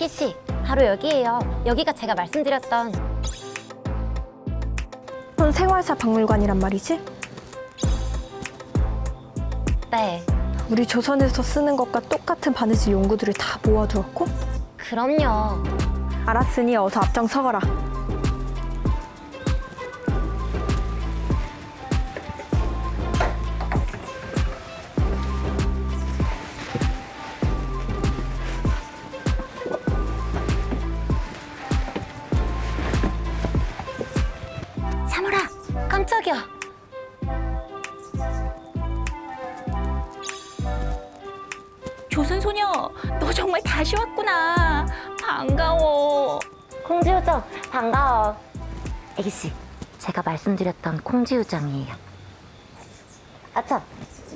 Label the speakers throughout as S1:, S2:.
S1: 애기 씨, 바로 여기예요. 여기가 제가 말씀드렸던
S2: 그건 생활사 박물관이란 말이지?
S1: 네.
S2: 우리 조선에서 쓰는 것과 똑같은 바느질 용구들을 다 모아두었고?
S1: 그럼요.
S2: 알았으니 어서 앞장서거라.
S3: 너 정말 다시 왔구나. 반가워.
S1: 콩지우정, 반가워. 애기 씨, 제가 말씀드렸던 콩지우정이에요. 아참,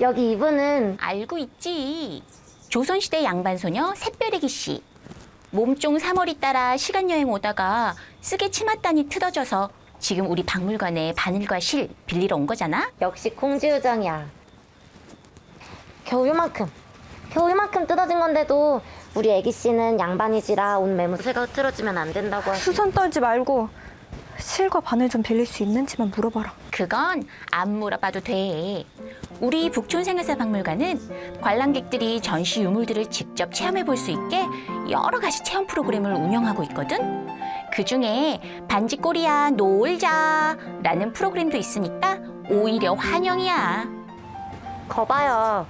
S1: 여기 이분은
S3: 알고 있지. 조선시대 양반소녀 샛별애기 씨. 몸종 3월이 따라 시간여행 오다가 쓰개 치맛단이 틀어져서 지금 우리 박물관에 바늘과 실 빌리러 온 거잖아?
S1: 역시 콩지우정이야. 겨우 요만큼, 겨우 요만큼 뜯어진 건데도 우리 애기 씨는 양반이지라 옷 매무새가 흐트러지면 안 된다고 하시.
S2: 수선 떨지 말고 실과 바늘 좀 빌릴 수 있는지만 물어봐라.
S3: 그건 안 물어봐도 돼. 우리 북촌생활사 박물관은 관람객들이 전시 유물들을 직접 체험해 볼 수 있게 여러 가지 체험 프로그램을 운영하고 있거든. 그 중에 반지 꼬리야 놀자라는 프로그램도 있으니까 오히려 환영이야.
S1: 거봐요.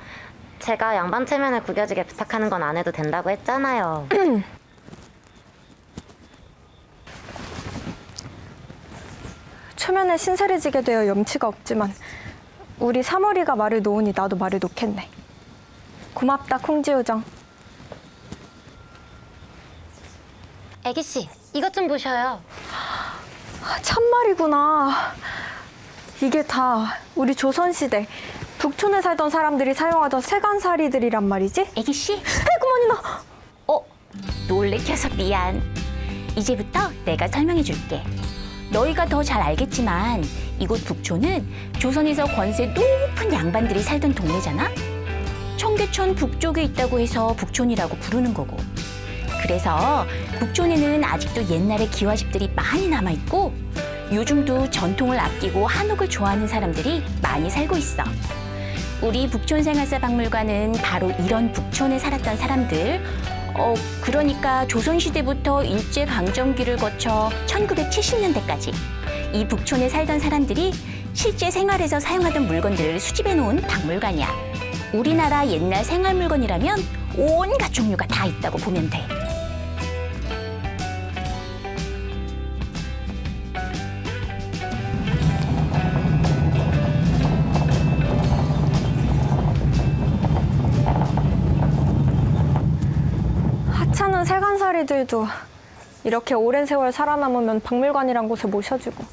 S1: 제가 양반 체면을 구겨지게 부탁하는 건 안 해도 된다고 했잖아요.
S2: 초면에 신세를 지게 되어 염치가 없지만 우리 사머리가 말을 놓으니 나도 말을 놓겠네. 고맙다 콩지우정.
S1: 애기 씨, 이것 좀 보셔요.
S2: 아, 참말이구나. 이게 다 우리 조선시대 북촌에 살던 사람들이 사용하던 세간살이들이란 말이지?
S3: 애기 씨,
S2: 에구머니 나
S3: 어 놀래켜서 미안. 이제부터 내가 설명해 줄게. 너희가 더 잘 알겠지만 이곳 북촌은 조선에서 권세 높은 양반들이 살던 동네잖아. 청계천 북쪽에 있다고 해서 북촌이라고 부르는 거고. 그래서 북촌에는 아직도 옛날의 기와집들이 많이 남아 있고 요즘도 전통을 아끼고 한옥을 좋아하는 사람들이 많이 살고 있어. 우리 북촌생활사 박물관은 바로 이런 북촌에 살았던 사람들, 어, 그러니까 조선시대부터 일제강점기를 거쳐 1970년대까지 이 북촌에 살던 사람들이 실제 생활에서 사용하던 물건들을 수집해 놓은 박물관이야. 우리나라 옛날 생활 물건이라면 온갖 종류가 다 있다고 보면 돼.
S2: 세간살이들도 이렇게 오랜 세월 살아남으면 박물관이란 곳에 모셔주고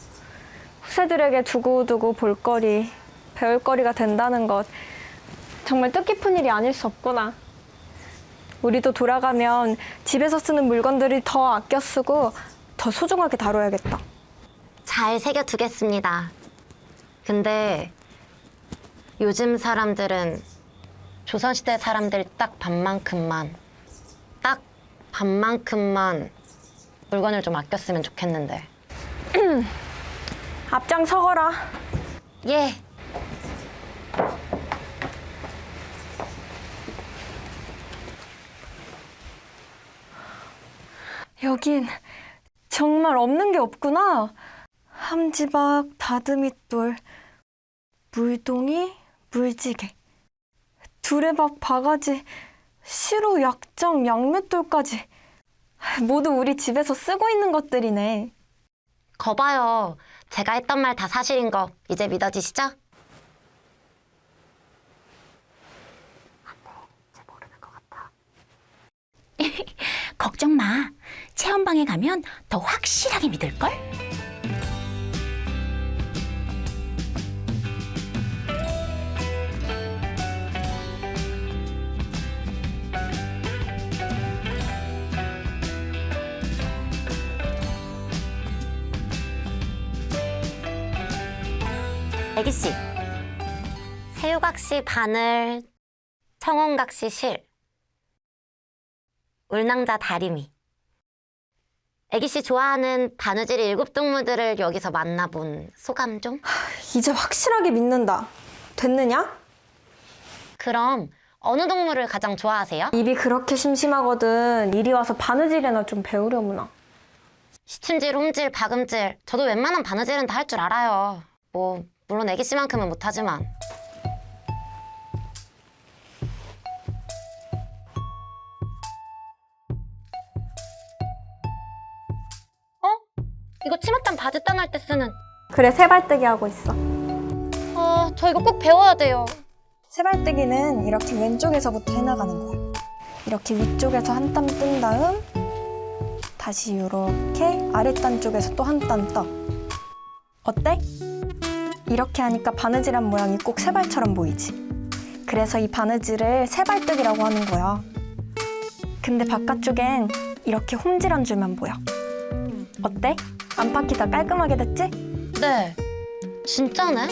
S2: 후세들에게 두고두고 볼거리, 배울거리가 된다는 것 정말 뜻깊은 일이 아닐 수 없구나. 우리도 돌아가면 집에서 쓰는 물건들이 더 아껴 쓰고 더 소중하게 다뤄야겠다.
S1: 잘 새겨두겠습니다. 근데 요즘 사람들은 조선시대 사람들 딱 반만큼만, 딱 반만큼만 물건을 좀 아꼈으면 좋겠는데.
S2: 앞장 서거라.
S1: 예.
S2: 여긴 정말 없는 게 없구나. 함지박, 다듬이돌, 물동이, 물지개, 두레박, 바가지, 시루, 약장, 양맷돌까지 모두 우리 집에서 쓰고 있는 것들이네.
S1: 거봐요. 제가 했던 말 다 사실인 거 이제 믿어지시죠?
S3: 걱정 마. 체험방에 가면 더 확실하게 믿을걸?
S1: 애기 씨. 새우각시 바늘, 청원각시 실, 울낭자 다리미. 애기 씨 좋아하는 바느질 일곱 동무들을 여기서 만나본 소감 좀?
S2: 이제 확실하게 믿는다. 됐느냐?
S1: 그럼 어느 동물을 가장 좋아하세요?
S2: 입이 그렇게 심심하거든. 이리 와서 바느질이나 좀 배우려무나.
S1: 시침질, 홈질, 박음질. 저도 웬만한 바느질은 다 할 줄 알아요. 뭐 물론 애기 씨만큼은 못하지만. 어? 이거 치맛단 바지단 할때 쓰는.
S2: 그래, 세발뜨기 하고 있어.
S1: 아, 저 이거 꼭 배워야 돼요.
S2: 세발뜨기는 이렇게 왼쪽에서부터 해나가는 거야. 이렇게 위쪽에서 한 땀 뜬 다음 다시 이렇게 아랫단 쪽에서 또 한 땀 떠. 어때? 이렇게 하니까 바느질한 모양이 꼭 세발처럼 보이지. 그래서 이 바느질을 세발뜨기라고 하는 거야. 근데 바깥쪽엔 이렇게 홈질한 줄만 보여. 어때? 안팎이 다 깔끔하게 됐지?
S1: 네. 진짜네?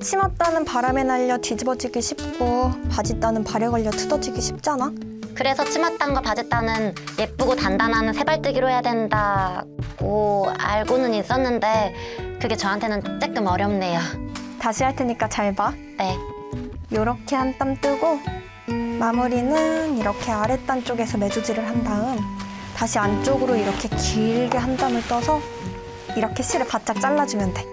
S2: 치맛다는 바람에 날려 뒤집어지기 쉽고 바짓다는 발에 걸려 뜯어지기 쉽잖아.
S1: 그래서 치맛단과 바지단은 예쁘고 단단한 세발뜨기로 해야 된다고 알고는 있었는데 그게 저한테는 조금 어렵네요.
S2: 다시 할 테니까 잘 봐.
S1: 네.
S2: 요렇게 한 땀 뜨고 마무리는 이렇게 아랫단 쪽에서 매주질을 한 다음 다시 안쪽으로 이렇게 길게 한 땀을 떠서 이렇게 실을 바짝 잘라주면 돼.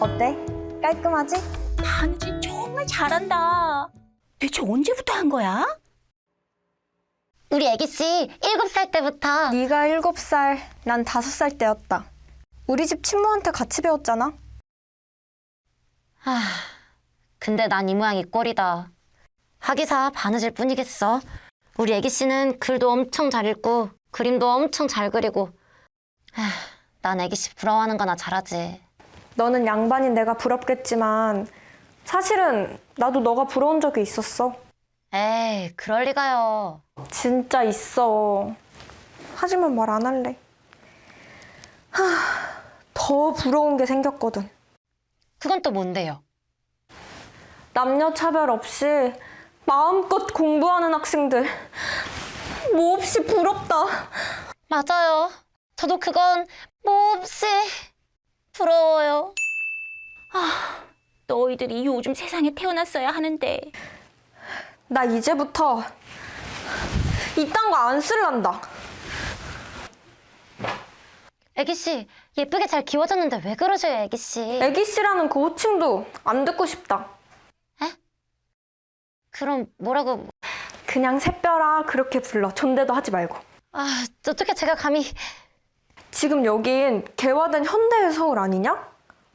S2: 어때? 깔끔하지?
S3: 바느질 정말 잘한다. 대체 언제부터 한 거야?
S1: 우리 애기 씨 일곱 살 때부터
S2: 네가 일곱 살, 난 다섯 살 때였다. 우리 집 친모한테 같이 배웠잖아.
S1: 아, 근데 난 이 모양 이 꼴이다. 하기사 바느질 뿐이겠어. 우리 애기 씨는 글도 엄청 잘 읽고 그림도 엄청 잘 그리고. 아, 난 애기 씨 부러워하는 거나 잘하지.
S2: 너는 양반인 내가 부럽겠지만 사실은 나도 너가 부러운 적이 있었어.
S1: 에이, 그럴 리가요.
S2: 진짜 있어. 하지만 말 안 할래. 하, 더 부러운 게 생겼거든.
S1: 그건 또 뭔데요?
S2: 남녀 차별 없이 마음껏 공부하는 학생들. 몹시 부럽다.
S1: 맞아요. 저도 그건 몹시 부러워요.
S3: 너희들이 요즘 세상에 태어났어야 하는데.
S2: 나 이제부터 이딴 거 안 쓸란다.
S1: 애기 씨, 예쁘게 잘 키워졌는데 왜 그러셔요, 애기 씨?
S2: 애기 씨라는 그 호칭도 안 듣고 싶다.
S1: 그럼 뭐라고?
S2: 그냥 새별아 그렇게 불러. 존대도 하지 말고.
S1: 아, 어떻게 제가 감히?
S2: 지금 여긴 개화된 현대의 서울 아니냐?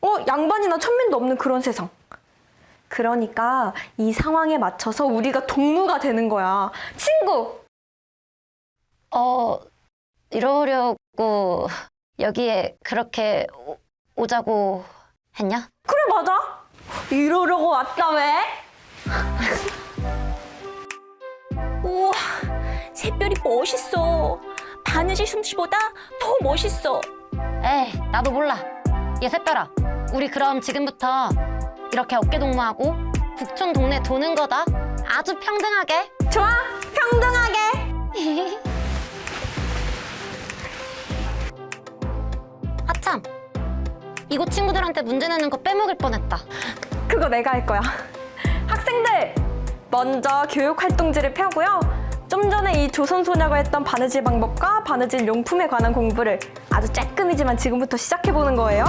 S2: 어, 양반이나 천민도 없는 그런 세상. 그러니까 이 상황에 맞춰서 우리가 동무가 되는 거야. 친구!
S1: 어, 이러려고 여기에 그렇게 오, 오자고 했냐?
S2: 그래, 맞아. 이러려고 왔다, 왜?
S3: 우와, 샛별이 멋있어. 바느질 솜씨보다 더 멋있어.
S1: 에이, 나도 몰라. 예새별아, 우리 그럼 지금부터 이렇게 어깨 동무하고 북촌 동네 도는 거다. 아주 평등하게.
S2: 좋아, 평등하게.
S1: 이곳 친구들한테 문제 내는 거 빼먹을 뻔했다.
S2: 그거 내가 할 거야. 학생들! 먼저 교육활동지를 펴고요. 좀 전에 이 조선소녀가 했던 바느질 방법과 바느질 용품에 관한 공부를 아주 쬐끔이지만 지금부터 시작해보는 거예요.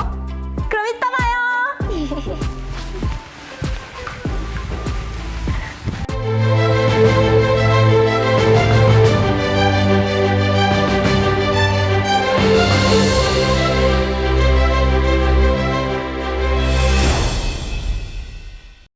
S2: 그럼 이따